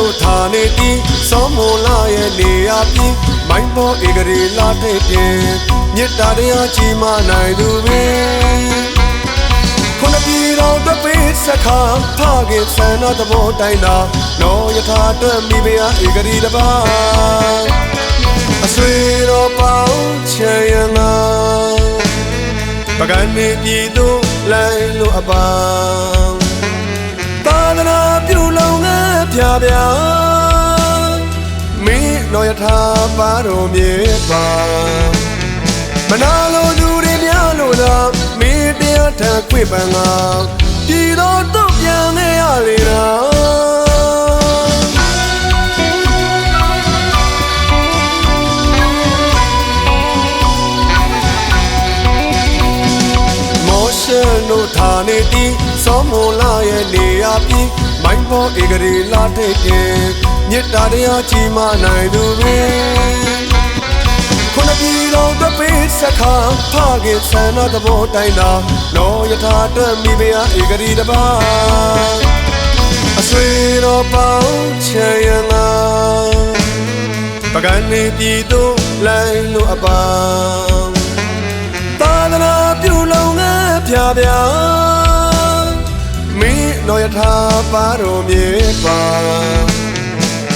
တို့ဌာနေတီစောမွန်လာရဲ့နေရာပြီးမိုင်းပေါ်ဧကရေလာတဲ့တင်မြစ်တာတရားကြီးမနိုင်သူပင်ခုနပြည်တော်တပိစခါဖခင်ဆန္ဒသဘောတိုင်းသာနောယထာအတွက်မိဖုရားဧကရီတပါအဆွေတော်ပေါင်းချေရငါပကံနေပြည်သူလိုင်းလို့အပါ ငန်းဖြာဖြာမင်းတော်ယထာပါတော်မြေပါမနာလိုသူတွေများလို့သာမင်းတရားထခွင့်ပန်ငါပြည်တော်တို့ပြန်ခဲ့ရလေလားမောရှင်တို့ဌာနေတီစောမွန်လာရဲ့နေရာပြီး မိုင်းပေါ်ဧကရေလာတဲ့တင်မြစ်တာတရားကြီးမနိုင်သူပင်ခုနပြည်တော်တပိစခါဖခင်ဆန္ဒသဘောတိုင်းသာလောယထာအတွက်မိဖုရားဧကရီတပါအဆွေတော်ပေါင်းချေရငါပကံနေပြည်သူလိုင်းလို့အပါသာသနာပြုလုံငန်းဖြာဖြာမင်း တော်ယထာပါတော်မြေပါ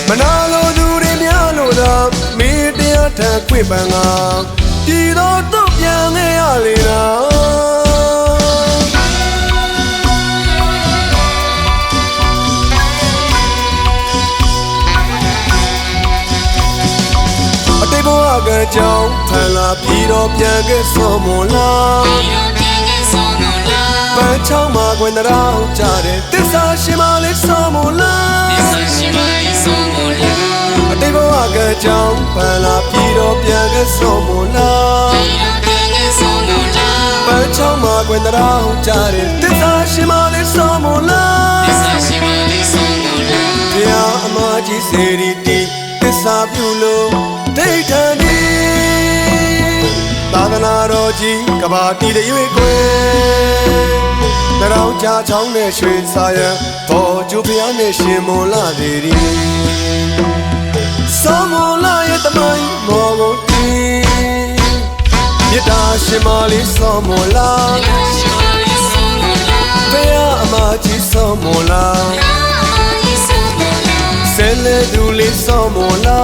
မနာလိုသူတွေများလို့သာမင်းတရားထခွင့်ပန်ငါပြည်တော်တို့ပြန်ခဲ့ရလေလားအတိတ်ဘဝကကြောင့်ဖန်လာပြီးတော့ပြန်ခဲ့ဆုံးမလား င်းမှာခွင်တော်ကြတဲ့တစ္ဆာရှင်မလေးဆုံးမလားအတိတ်ဘဝကကြောင့်ဖန်လာပြီးတော့ပြန်ခဲ့ဆုံးမလားပန်းချောင်းမှာခွင်တော်ကြတဲ့တစ္ဆာရှင်မလေးဆုံးမလားတရားအမကြီးစေရီတီတစ္ဆာပြုလို့ဒိဋ္ဌန်ဒီသာသနာတော်ကြီးကဘာတီတွေရွေကွယ် တရောင်ချချောင်းနဲ့ရွှေစာရန်ဘောကျူဖျားနဲ့ရှင်မွန်လာသေးဒီစောမွန်လာရဲ့တမိုင်းမော်ကုန်တီမြတ်တာရှင်မလေးစောမွန်လာဘယ်အမကြီးစောမွန်လာဆဲလေသူလေးစောမွန်လာ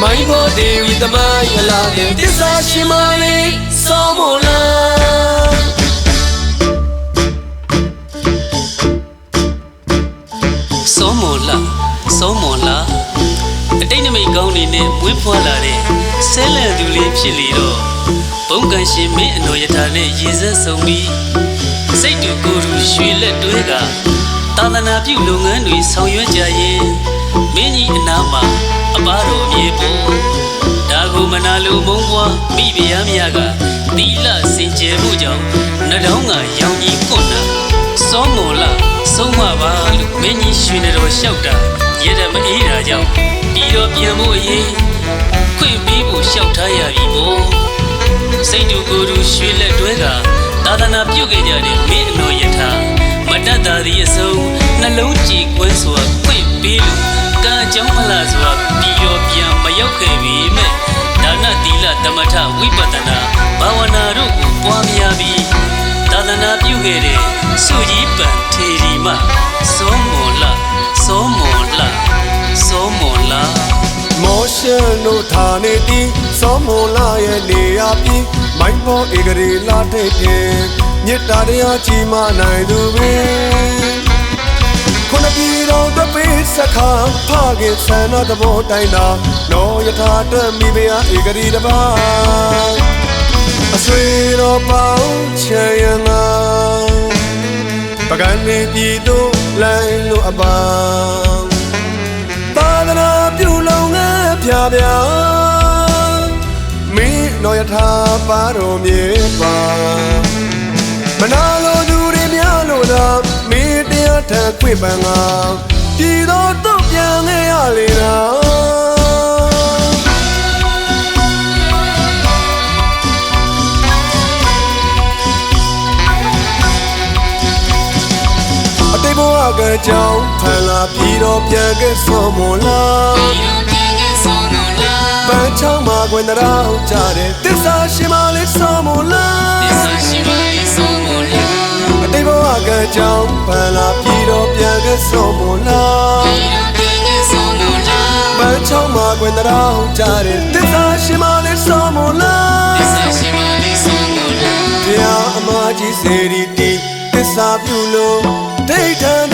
မိုင်းဘောဒေဝီတမိုင်းအလားတဲ့တစ္ဆာရှင်မလေးစောမလား စောမောလာအတိတ်နမိတ်ကောင်းနေနဲ့မွေးဖွားလာတဲ့ဆဲလန်သူလေးဖြစ်လေတော့ဘုံကန်ရှင်မင်းအနော်ယထာနဲ့ရေစက်ဆုံပြီးစိတ်တူကိုယ်တူရွှေလက်တွဲကသာသနာပြုလုပ်ငန်းတွေဆောင်ရွက်ကြရင်မင်းကြီးအနာမှာအပားတော်မြေပေါ်ဒါကိုမနာလိုမုန်းပွားမိဖုရားမြတ်ကသီလစင်ကြယ်မှုကြောင့်နှတောင်းကရောင်ကြီးကွန်းတာစောမောလာဆုံးမပါလို့မင်းကြီးရွှေနေတော်လျှောက်တာ ရတဲ့မအေးတာကြောင့်ပြီးတော့ပြန်ဖို့အရေးခွင့်ပေးဖို့လျှောက်ထားရပြီပေါ့စိတ်တူကိုယ်တူရွှေလက်တွဲကသာသနာပြုခဲ့ကြတဲ့မင်းအတော်ယထာမတတ်တာသည်အစုံနှလုံးကြည်ကွင်းစွာခွင့်ပေးလို့ကံအကြောင်းမလားစွာပြီးတော့ပြန်မရောက်ခဲ့ပြီမဲ့ဒါနသီလသမထဝိပဿနာဘာဝနာတို့ကိုပွားများပြီးသာသနာပြုခဲ့တဲ့စုကြီးပန်ထေရီမစောမောလာစောမောလာ စောမောလာမောရှင်တို့ဌာနေတီစောမလာရဲ့နေရာပြီးမိုင်းပေါ်ဧကရေလာတဲ့တင်မြစ်တာတရားကြီးမနိုင်သူပင်ခုနပြည်တော်တပိစခါဖခင်ဆန္ဒသဘောတိုင်းသာလောယထာအတွက်မိဖုရားဧကရီတပါအဆွေတော်ပေါင်းချေရငါပကံနေပြည်သူလိုင်းလို့အပါ န်းဖြာဖြာမင်းတော်ယထာပါတော်မြေပါမနာလိုသူတွေများလို့သာမင်းတရားထခွင့်ပန်ငါပြည်တော်တို့ပြန်ခဲ့ရလေလားအတိတ်ဘဝကကြောင့်ဖန်လာပြီးတော့ပြန်ခဲ့ဆုံးမလား ပန်းချောင်းမှာကွယ်တော်ကြတဲ့တစ္ဆာရှင်မလေးဆုံးမလားအတိတ်ဘဝကကြောင့်ဖန်လာပြီးတော့ပြန်ခဲ့ဆုံးမလားပန်းချောင်းမှာကွယ်တော်ကြတဲ့တစ္ဆာရှင်မလေးဆုံးမလားဘုရားအမကြီးစေရီတီတစ္ဆာပြုလို့ဒိဋ္ဌံဒီသာသနာ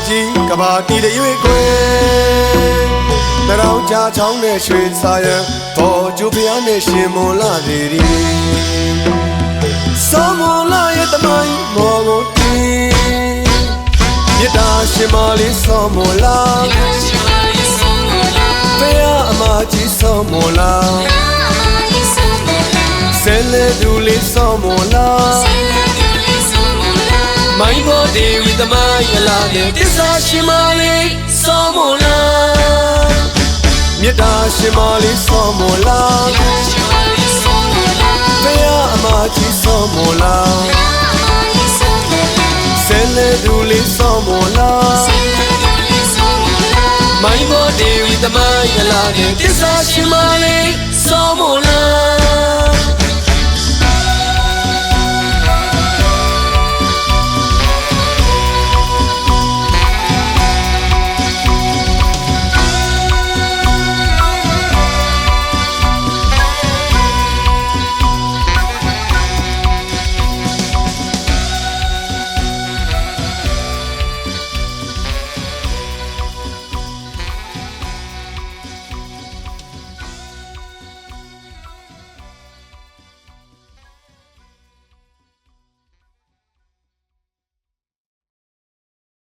တော်ကြီးကဘာတီတွေရွေခွေတရောင်ချာချောင်းနဲ့ရွှေစာရန်တော်ကျူဖျားနဲ့ရှင်မွန်လာစေရီစောမွန်လာရဲ့တမိုင်းမော်ကိုတီမြတ်တာရှင်မလေးစောမွန်လာဘုရားအမကြီးစောမွန်လာဆဲလေဒူလေးစောမွန်လာမိုင်း ဘော်ဒီဝိတမိုင်းလာတဲ့တစ္ဆာရှင်မလေးစောမွန်လာမြတ်တာရှင်မလေးစောမွန်လာဘုရားအမကြီးစောမွန်လာဆဲလေဒူလေးစောမွန်လာမိုင်းဘော်ဒီဝိတမိုင်းလာတဲ့တစ္ဆာရှင်မလေးစောမွန်လာ